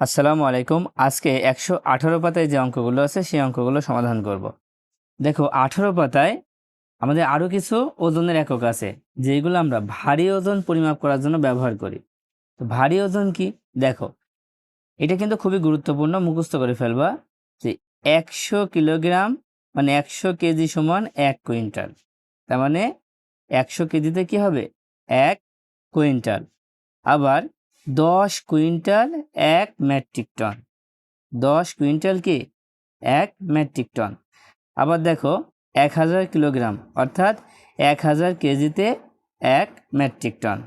আসসালামু আলাইকুম। আজকে একশো আঠারো পাতায় যে অঙ্কগুলো আছে, সেই অঙ্কগুলো সমাধান করব। দেখো, আঠারো পাতায় আমাদের আরও কিছু ওজনের একক আছে যেগুলো আমরা ভারী ওজন পরিমাপ করার জন্য ব্যবহার করি। তো ভারী ওজন কি? দেখো, এটা কিন্তু খুবই গুরুত্বপূর্ণ, মুখস্থ করে ফেলবা যে একশো কিলোগ্রাম মানে একশো কেজি সমান এক কুইন্টাল। তার মানে একশো কেজিতে কি হবে? এক কুইন্টাল। আবার দশ কুইন্টাল এক মেট্রিক টন। দশ কুইন্টাল কি? এক মেট্রিক টন। আবার দেখো, এক হাজার কিলোগ্রাম, অর্থাৎ এক হাজার কেজিতে এক মেট্রিক টন।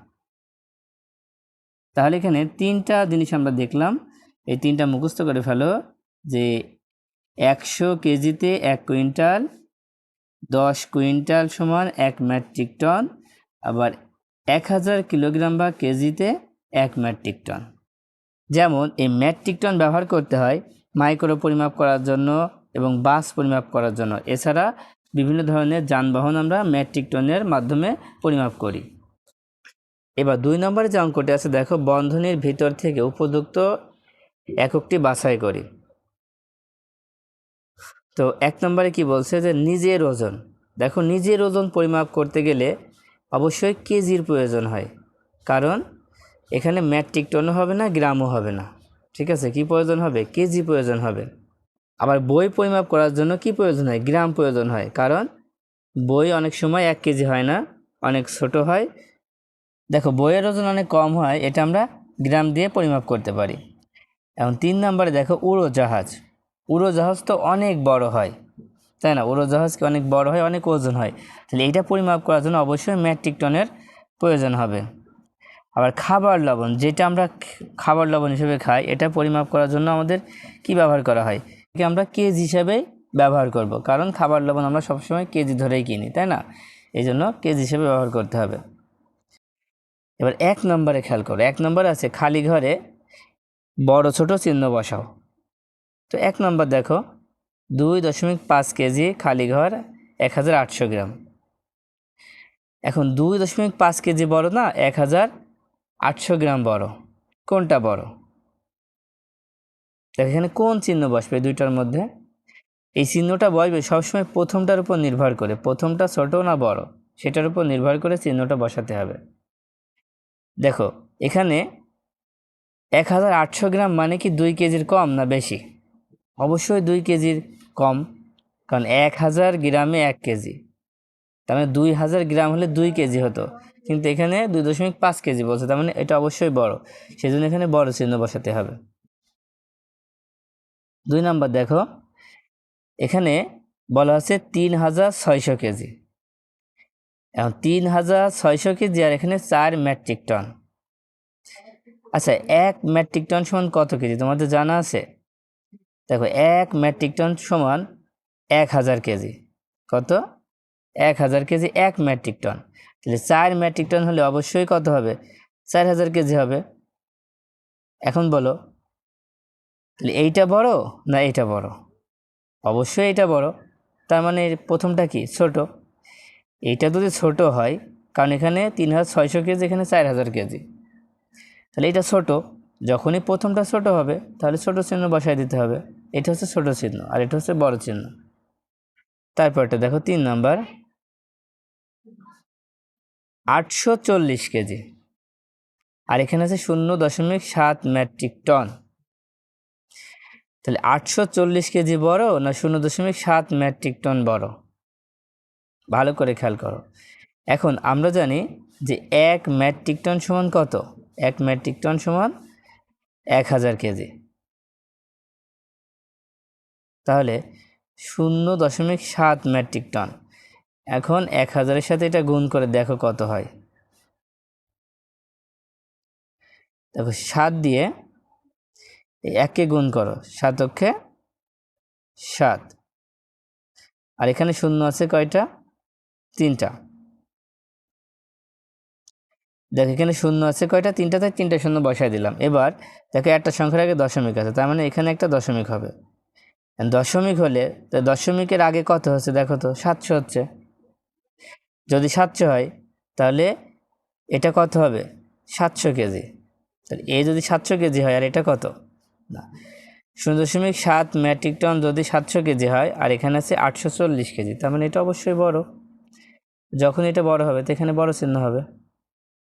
তাহলে এখানে তিনটা জিনিস আমরা দেখলাম। এই তিনটা মুখস্থ করে ফেলো যে একশো কেজিতে এক কুইন্টাল, দশ কুইন্টাল সমান এক মেট্রিক টন, আবার এক হাজার কিলোগ্রাম বা কেজিতে এক মেট্রিক টন যেমন, এই মেট্রিক টন ব্যবহার করতে হয় মাইক্রো পরিমাপ করার জন্য এবং বাস পরিমাপ করার জন্য। এছাড়া বিভিন্ন ধরনের যানবাহন আমরা মেট্রিক টনের মাধ্যমে পরিমাপ করি। এবার দুই নম্বরে যে অঙ্কটি আছে, দেখো, বন্ধনীর ভিতর থেকে উপযুক্ত এককটি বাছাই করি। তো এক নম্বরে কি বলছে যে, নিজের ওজন। দেখো, নিজের ওজন পরিমাপ করতে গেলে অবশ্যই কেজির প্রয়োজন হয়। কারণ এখানে ম্যাট্রিক টনও হবে না গ্রামও হবে না। ঠিক আছে? কি প্রয়োজন হবে? কেজি প্রয়োজন হবে। আবার বই পরিমাপ করার জন্য কি প্রয়োজন হয়? গ্রাম প্রয়োজন হয়। কারণ বই অনেক সময় এক কেজি হয় না, অনেক ছোট হয়। দেখো, বইয়ের ওজন অনেক কম হয়, এটা আমরা গ্রাম দিয়ে পরিমাপ করতে পারি। এখন তিন নম্বরে দেখো, উড়োজাহাজ। উড়োজাহাজ তো অনেক বড় হয়, তাই না? উড়োজাহাজকে অনেক বড় হয়, অনেক ওজন হয়। তাহলে এইটা পরিমাপ করার জন্য অবশ্যই ম্যাট্রিক টনের প্রয়োজন হবে। আবার খাবার লবণ, যেটা আমরা খাবার লবণ হিসেবে খাই, এটা পরিমাপ করার জন্য আমাদের কি ব্যবহার করা হয়? একে আমরা কেজি হিসাবে ব্যবহার করব। কারণ খাবার লবণ আমরা সবসময় কেজি ধরেই কিনি, তাই না? এই জন্য কেজি হিসেবে ব্যবহার করতে হবে। এবার এক নম্বরে খেয়াল করো, এক নম্বর আছে খালি ঘরে বড় ছোট চিহ্ন বসাও। তো এক নম্বর দেখো, দুই দশমিক পাঁচ কেজি খালি ঘর এক হাজার আটশো গ্রাম। এখন দুই দশমিক পাঁচ কেজি বড় না, এক হাজার আটশো গ্রাম বড়। কোনটা বড়? দেখ, এখানে কোন চিহ্ন বসবে দুইটার মধ্যে? এই চিহ্নটা বসবে সবসময় প্রথমটার উপর নির্ভর করে, প্রথমটা ছোট না বড়, সেটার উপর নির্ভর করে চিহ্নটা বসাতে হবে। দেখো, এখানে এক হাজার আটশো গ্রাম মানে কি দুই কেজির কম না বেশি? অবশ্যই দুই কেজির কম, কারণ এক হাজার গ্রামে এক কেজি। তার মানে দুই হাজার গ্রাম হলে দুই কেজি হতো। কিন্তু এখানে দুই দশমিক পাঁচ কেজি বলছে, তার মানে এটা অবশ্যই বড়। সেই জন্য এখানে বড় চিহ্ন বসাতে হবে। দুই নাম্বার দেখো, এখানে বলা আছে তিন হাজার ছয়শো কেজি। এখন তিন হাজার ছয়শো কেজি আর এখানে চার মেট্রিক টন। আচ্ছা এক মেট্রিক টন সমান কত কেজি? তোমাদের জানা আছে? দেখো, এক মেট্রিক টন সমান এক হাজার কেজি। কত? এক হাজার কেজি এক মেট্রিক টন। তাহলে চার মেট্রিক টন হলে অবশ্যই কত হবে? চার হাজার কেজি হবে। এখন বলো, তাহলে এইটা বড় না এইটা বড়? অবশ্যই এটা বড়। তার মানে প্রথমটা কি? ছোট। এইটা যদি ছোট হয়, কারণ এখানে তিন হাজার ছয়শো কেজি, এখানে চার হাজার কেজি। তাহলে এটা ছোট। যখনই প্রথমটা ছোট হবে, তাহলে ছোট চিহ্ন বসায় দিতে হবে। এটা হচ্ছে ছোট চিহ্ন, আর এটা হচ্ছে বড় চিহ্ন। তারপরটা দেখো, তিন নাম্বার। আটশো চল্লিশ কেজি। আর এখানে আছে শূন্য দশমিক সাত মেট্রিক টন। তাহলে আটশো চল্লিশ কেজি বড় না শূন্য দশমিক সাত মেট্রিক টন বড়? ভালো করে খেয়াল করো। এখন আমরা জানি যে এক মেট্রিক টন সমান কত? এক মেট্রিক টন সমান এক হাজার কেজি। তাহলে শূন্য দশমিক সাত মেট্রিক টন। এখন এক হাজারের সাথে এটা গুণ করে দেখো কত হয়। দেখো, সাত দিয়ে এককে গুণ করো সাতক্ষে সাত। আর এখানে শূন্য আছে কয়টা? তিনটা। দেখো, এখানে শূন্য আছে কয়টা? তিনটা তিনটাতে তিনটা শূন্য বসাই দিলাম। এবার দেখো, একটা সংখ্যার আগে দশমিক আছে, তার মানে এখানে একটা দশমিক হবে। দশমিক হলে দশমিকের আগে কত হচ্ছে দেখো তো? সাতশো হচ্ছে। যদি সাতশো হয়, তাহলে এটা কত হবে? সাতশো কেজি। তাহলে এ যদি সাতশো কেজি হয়, আর এটা কত? না। শূন্য দশমিক সাত ম্যাট্রিক টন যদি সাতশো কেজি হয়, আর এখানে আছে আটশো চল্লিশ কেজি, তার মানে এটা অবশ্যই বড়। যখন এটা বড় হবে, তো এখানে বড় চিহ্ন হবে।